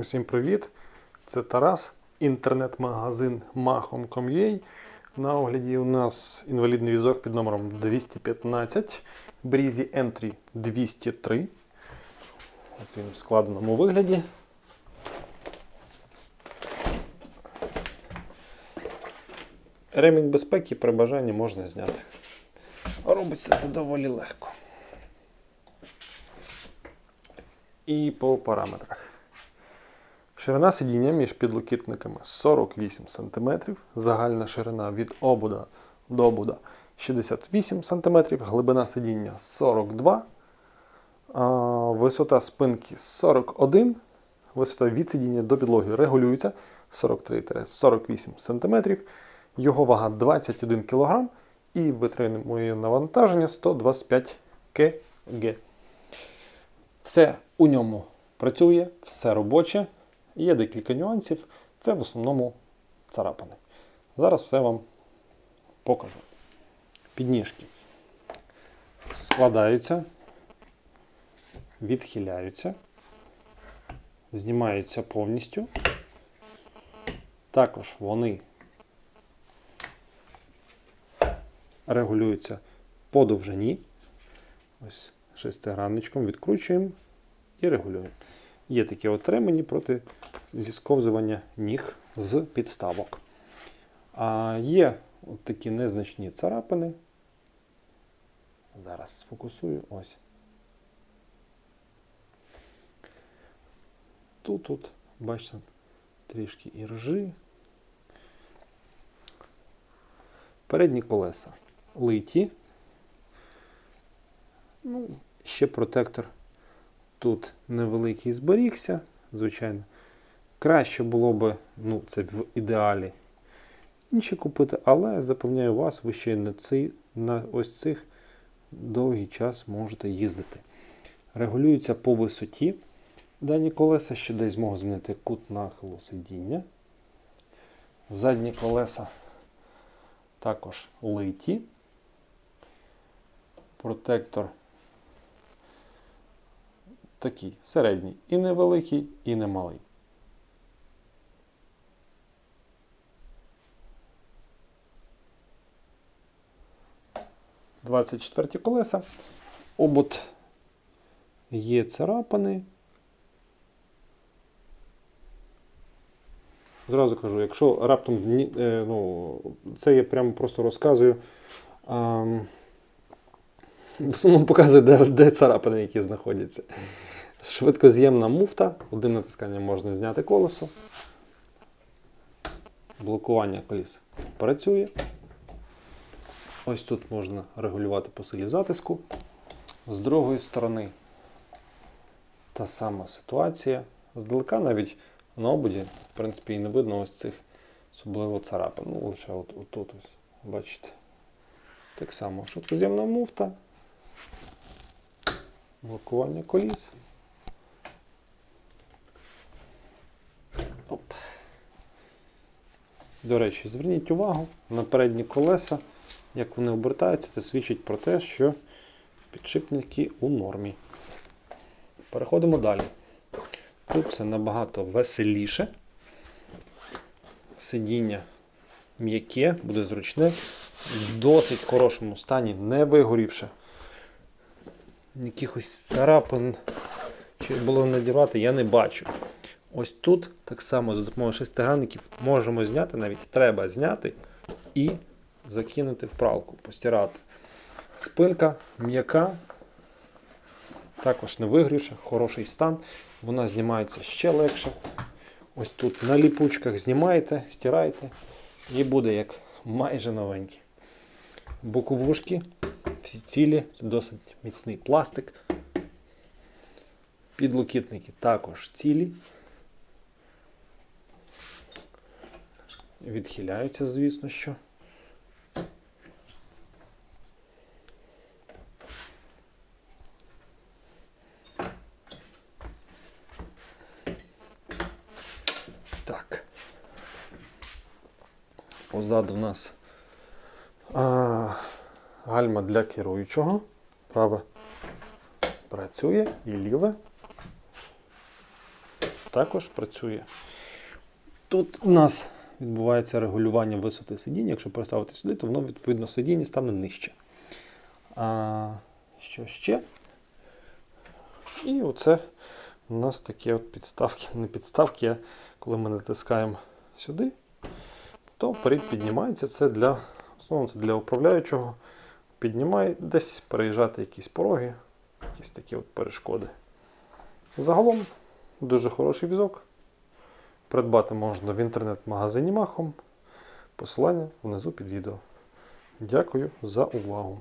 Усім привіт! Це Тарас, інтернет-магазин Mahon.com.ua. На огляді у нас інвалідний візок під номером 215, Breezy Entry 203. От він в складеному вигляді. Ремінь безпеки при бажанні можна зняти. Робиться це доволі легко. І по параметрах. Ширина сидіння між підлокітниками 48 см, загальна ширина від обуда до обуда 68 см, глибина сидіння 42 висота спинки 41 висота від сидіння до підлоги регулюється 43-48 см, його вага 21 кг і витримує навантаження 125 кг. Все у ньому працює, все робоче. Є декілька нюансів. Це в основному царапини. Зараз все вам покажу. Підніжки складаються, відхиляються, знімаються повністю. Також вони регулюються по довжині. Ось шестигранничком відкручуємо і регулюємо. Є такі от ремені проти зісковзування ніг з підставок. А є от такі незначні царапини. Зараз сфокусую ось. Тут, тут, бачите, трішки іржи. Передні колеса литі. Ну, ще протектор тут невеликий зберігся, звичайно. Краще було би, ну, це в ідеалі, інші купити, але запевняю вас, ви ще на, цей, на ось цих довгий час можете їздити. Регулюються по висоті дані колеса, що дає змогу змінити кут нахилу сидіння. Задні колеса також литі. Протектор такий середній. І невеликий, і немалий. Двадцять четверті колеса. Обод є царапини. Зразу кажу, якщо раптом е, ну, це я прямо просто розказую. Основному показує, де, де царапини, які знаходяться. Швидкоз'ємна муфта. Одним натисканням можна зняти колесо. Блокування коліс працює. Ось тут можна регулювати по силі затиску. З другої сторони та сама ситуація. Здалека навіть на обуді, в принципі, і не видно ось цих особливо царапин. Ну, лише от, отут ось, бачите. Так само швидкоз'ємна муфта. Блокування коліс. Оп. До речі, зверніть увагу на передні колеса, як вони обертаються, це свідчить про те, що підшипники у нормі. Переходимо далі. Тут все набагато веселіше. Сидіння м'яке, буде зручне, в досить хорошому стані, не вигорівши. Якихось царапин чи було надівати, я не бачу. Ось тут так само за допомогою шестигранників можемо зняти, навіть треба зняти і закинути в пралку, постирати. Спинка м'яка, також не вигрівша, хороший стан. Вона знімається ще легше. Ось тут на ліпучках знімаєте, стираєте і буде як майже новенький. Боковушки всі цілі, це досить міцний пластик. Підлокітники також цілі. Відхиляються, звісно, що. Так. Позаду в нас а, гальма для керуючого. Праве працює і ліве. також працює. Тут у нас відбувається регулювання висоти сидіння. Якщо поставити сюди, то воно відповідно сидіння стане нижче. А, що ще? І оце у нас такі от підставки, не підставки, а коли ми натискаємо сюди, то вперед піднімається. Це для, в основному це для управляючого. Піднімає десь переїжджати якісь пороги, якісь такі от перешкоди. Загалом дуже хороший візок. Придбати можна в інтернет-магазині Махом. Посилання внизу під відео. Дякую за увагу.